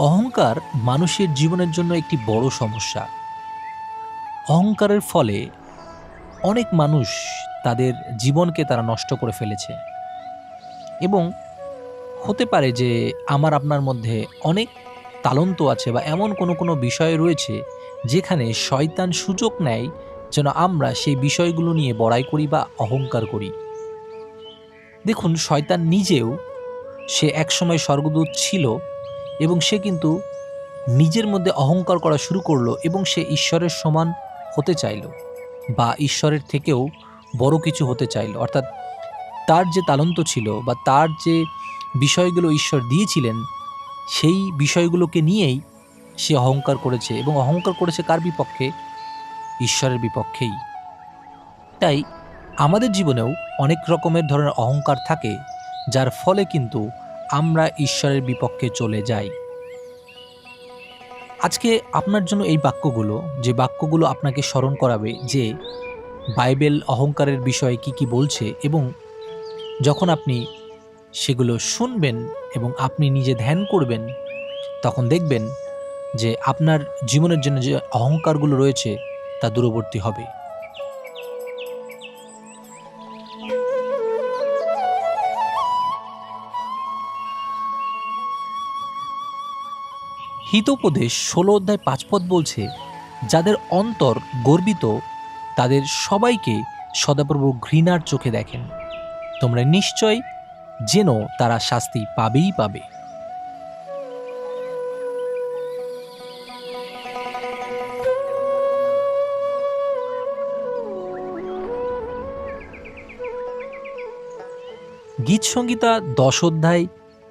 অহংকার মানুষের জীবনের জন্য একটি বড় সমস্যা। অহংকারের ফলে অনেক মানুষ তাদের জীবনকে তারা নষ্ট করে ফেলেছে। এবং হতে পারে যে আমার আপনার মধ্যে অনেক তালন্ত আছে বা এমন কোনো কোনো বিষয় রয়েছে যেখানে শয়তান সুযোগ নেয় যেন আমরা সেই বিষয়গুলো নিয়ে বড়াই করি বা অহংকার করি। দেখুন, শয়তান নিজেও সে একসময় স্বর্গদূত ছিল এবং সে কিন্তু নিজের মধ্যে অহংকার করা শুরু করল এবং সে ঈশ্বরের সমান হতে চাইল বা ঈশ্বরের থেকেও বড় কিছু হতে চাইল। অর্থাৎ তার যে তালন্ত ছিল বা তার যে বিষয়গুলো ঈশ্বর দিয়েছিলেন, সেই বিষয়গুলোকে নিয়েই সে অহংকার করেছে এবং অহংকার করেছে কার বিপক্ষে? ঈশ্বরের বিপক্ষেই। তাই আমাদের জীবনেও অনেক রকমের ধরনের অহংকার থাকে, যার ফলে কিন্তু আমরা ঈশ্বরের বিপক্ষে চলে যাই। আজকে আপনার জন্য এই বাক্যগুলো, যে বাক্যগুলো আপনাকে স্মরণ করাবে যে বাইবেল অহংকারের বিষয়ে কি কি বলছে এবং যখন আপনি সেগুলো শুনবেন এবং আপনি নিজে ধ্যান করবেন, তখন দেখবেন যে আপনার জীবনের জন্য যে অহংকারগুলো রয়েছে, তা দূরবর্তী হবে। হিতোপদেশ ষোলো অধ্যায় পাঁচপদ বলছে, যাদের অন্তর গর্বিত, তাদের সবাইকে সদাপ্রভু ঘৃণার চোখে দেখেন। তোমরা নিশ্চয় যেন তারা শাস্তি পাবেই পাবে। গীত সংগীতা দশ অধ্যায়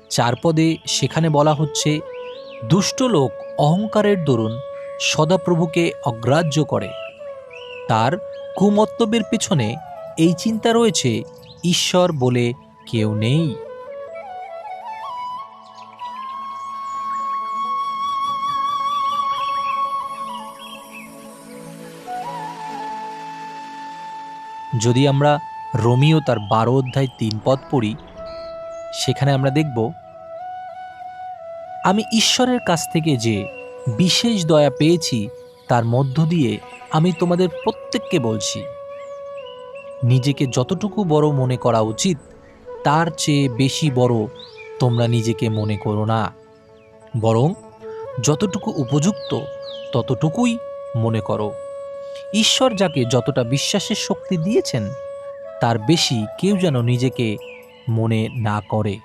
চার পদে সেখানে বলা হচ্ছে দুষ্ট লোক অহংকারের দরুন সদাপ্রভুকে অগ্রাহ্য করে। তার কুমত্তব্যের পেছনে এই চিন্তা রয়েছে, ঈশ্বর বলে কেউ নেই। যদি আমরা রোমিও তার বারো অধ্যায় তিন পদ পড়ি, সেখানে আমরা দেখব আমি ঈশ্বরের কাছ থেকে যে বিশেষ দয়া পেয়েছি, তার মধ্য দিয়ে আমি তোমাদের প্রত্যেককে বলছি। নিজেকে যতটুকু বড় মনে করা উচিত, তার চেয়ে বেশি বড় তোমরা নিজেকে মনে করো না। বরং যতটুকু উপযুক্ত, ততটুকুই মনে করো। ঈশ্বর যাকে যতটা বিশ্বাসের শক্তি দিয়েছেন, তার বেশি কেউ যেন নিজেকে মনে না করে।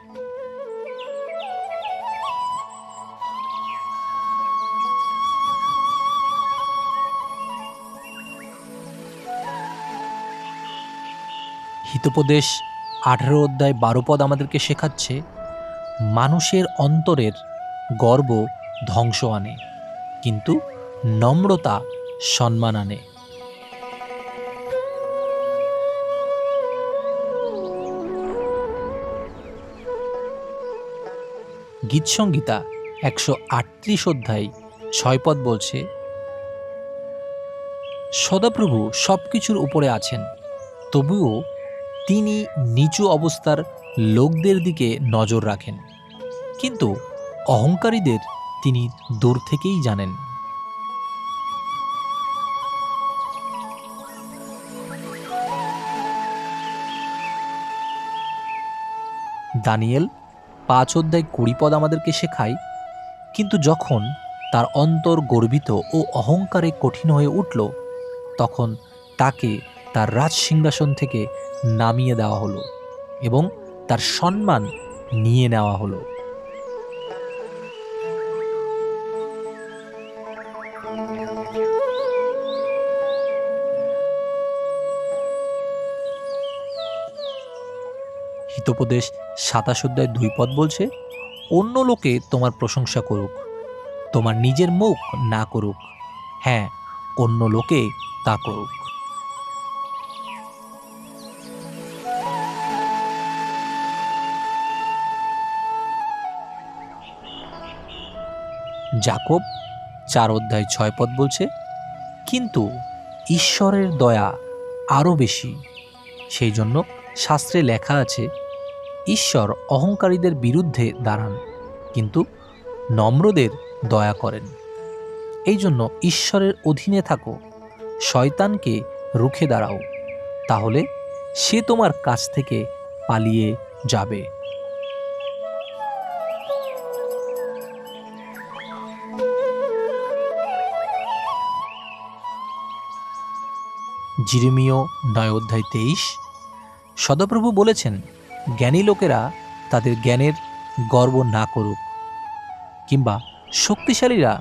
হিতোপদেশ আঠারো অধ্যায় বারো পদ আমাদেরকে শেখাচ্ছে, মানুষের অন্তরের গর্ব ধ্বংস আনে, কিন্তু নম্রতা সম্মান আনে। গীতসংগীতা একশো আটত্রিশ অধ্যায় ছয় পদ বলছে, সদাপ্রভু সব কিছুর উপরে আছেন, তবুও তিনি নিচু অবস্থার লোকদের দিকে নজর রাখেন। কিন্তু অহংকারীদের তিনি দূর থেকেই জানেন। দানিয়েল পাঁচ অধ্যায় কুড়ি পদ আমাদেরকে শেখায়, কিন্তু যখন তার অন্তর গর্বিত ও অহংকারে কঠিন হয়ে উঠল, তখন তাকে তার রাজ সিংহাসন থেকে নামিয়ে দেওয়া হলো এবং তার সম্মান নিয়ে নেওয়া হলো। হিতোপদেশ সাতাশ অধ্যায় দুই পদ বলছে, অন্য লোকে তোমার প্রশংসা করুক, তোমার নিজের মুখ না করুক। হ্যাঁ অন্য লোকে তা করুক। জাকব চার অধ্যায় ছয় পদ বলছে, কিন্তু ঈশ্বরের দয়া আরও বেশি। সেই জন্য শাস্ত্রে লেখা আছে, ঈশ্বর অহংকারীদের বিরুদ্ধে দাঁড়ান, কিন্তু নম্রদের দয়া করেন। এই জন্য ঈশ্বরের অধীনে থাকো, শয়তানকে রুখে দাঁড়াও, তাহলে সে তোমার কাছ থেকে পালিয়ে যাবে। জিরিমিয় নয় অধ্যায় তেইশ। সদাপ্রভু বলেছেন, জ্ঞানী লোকেরা তাদের জ্ঞানের গর্ব না করুক কিংবা শক্তিশালীরা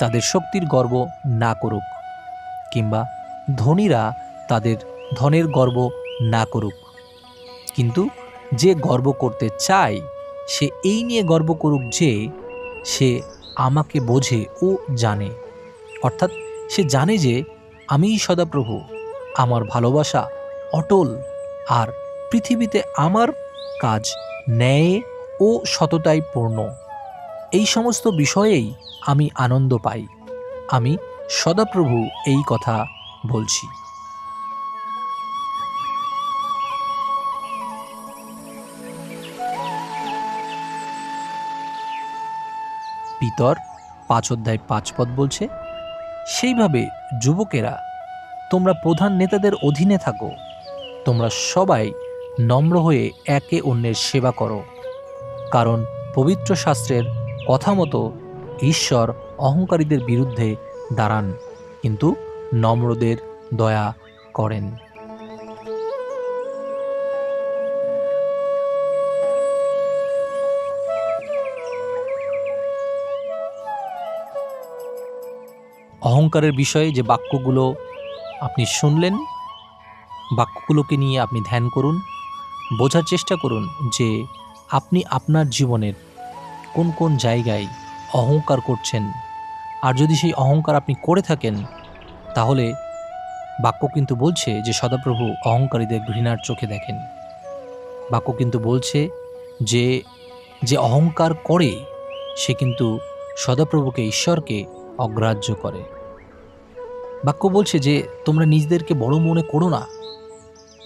তাদের শক্তির গর্ব না করুক কিংবা ধনীরা তাদের ধনের গর্ব না করুক। কিন্তু যে গর্ব করতে চায়, সে এই নিয়ে গর্ব করুক যে সে আমাকে বোঝে ও জানে। অর্থাৎ সে জানে যে আমিই সদাপ্রভু। আমার ভালোবাসা অটল আর পৃথিবীতে আমার কাজ ন্যায় ও সততায় পূর্ণ। এই সমস্ত বিষয়েই আমি আনন্দ পাই। আমি সদাপ্রভু এই কথা বলছি। পিতর পাঁচ অধ্যায় পাঁচ পদ বলছে, সেইভাবে যুবকেরা তোমরা প্রধান নেতাদের অধীনে থাকো। তোমরা সবাই নম্র হয়ে একে অন্যের সেবা করো। কারণ পবিত্র শাস্ত্রের কথা মতো ঈশ্বর অহংকারীদের বিরুদ্ধে দাঁড়ান, কিন্তু নম্রদের দয়া করেন। অহংকারের বিষয়ে যে বাক্যগুলো আপনি শুনলেন? বাক্যগুলোকে নিয়ে আপনি ধ্যান করুন। বোঝার চেষ্টা করুন যে আপনি আপনার জীবনের কোন কোন জায়গায় অহংকার করছেন। আর যদি সেই অহংকার আপনি করে থাকেন, তাহলে বাক্য কিন্তু বলছে যে সদাপ্রভু অহংকারীদের ঘৃণার চোখে দেখেন। বাক্য কিন্তু বলছে যে যে অহংকার করে, সে কিন্তু সদাপ্রভুকে ঈশ্বরকে অগ্রাহ্য করে। বাক্য বলছে যে, তোমরা নিজেদেরকে বড় মনে করো না।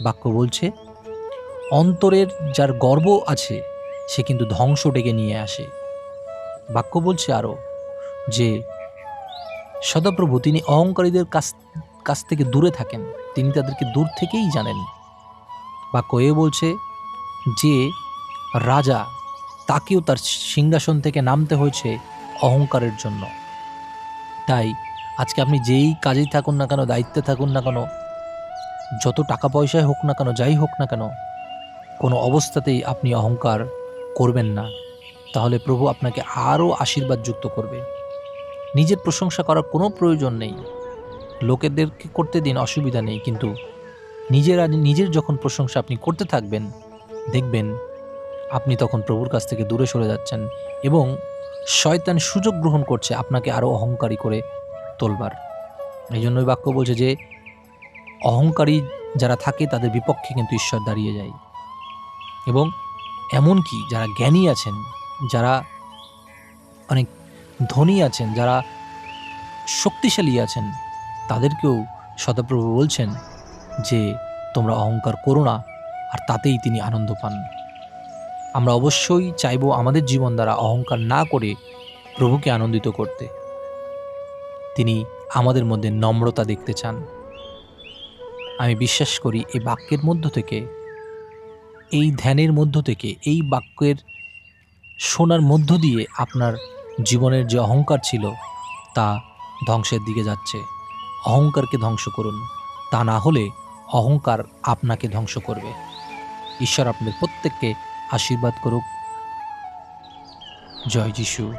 বাক্য বলছে, অন্তরের যার গর্ব আছে, সে কিন্তু ধ্বংস ডেকে নিয়ে আসে। বাক্য বলছে আরও যে, সদাপ্রভু তিনি অহংকারীদের কাছ কাছ থেকে দূরে থাকেন, তিনি তাদেরকে দূর থেকেই জানেন। বাক্য এ বলছে যে, রাজা, তাকেও তার সিংহাসন থেকে নামতে হয়েছে অহংকারের জন্য। তাই আজকে আপনি যেই কাজেই থাকুন না কেন, দায়িত্বে থাকুন না কেন, যত টাকা পয়সায় হোক না কেন, যাই হোক না কেন, কোনো অবস্থাতেই আপনি অহংকার করবেন না। তাহলে প্রভু আপনাকে আরও আশীর্বাদ যুক্ত করবে। নিজের প্রশংসা করার কোনো প্রয়োজন নেই। লোকেদেরকে করতে দিন অসুবিধা নেই, কিন্তু নিজের নিজের যখন প্রশংসা আপনি করতে থাকবেন, দেখবেন আপনি তখন প্রভুর কাছ থেকে দূরে সরে যাচ্ছেন এবং শয়তান সুযোগ গ্রহণ করছে আপনাকে আরও অহংকারী করে তোলবার। এই জন্যই বাক্য বলছে যে, অহংকারী যারা থাকে তাদের বিপক্ষে কিন্তু ঈশ্বর দাঁড়িয়ে যায়। এবং এমনকি যারা জ্ঞানী আছেন, যারা অনেক ধনী আছেন, যারা শক্তিশালী আছেন, তাদেরকেও সদাপ্রভু বলছেন যে, তোমরা অহংকার করো না, আর তাতেই তিনি আনন্দ পান। আমরা অবশ্যই চাইব আমাদের জীবন দ্বারা অহংকার না করে প্রভুকে আনন্দিত করতে। তিনি আমাদের মধ্যে নম্রতা দেখতে চান। আমি বিশ্বাস করি এই বাক্যের মধ্য থেকে, এই ধ্যানের মধ্য থেকে, এই বাক্যের শোনার মধ্য দিয়ে আপনার জীবনের যে অহংকার ছিল তা ধ্বংসের দিকে যাচ্ছে। অহংকারকে ধ্বংস করুন। তা না হলে অহংকার আপনাকে ধ্বংস করবে। ঈশ্বর আপনাদের প্রত্যেককে আশীর্বাদ করুক। জয় যিশু।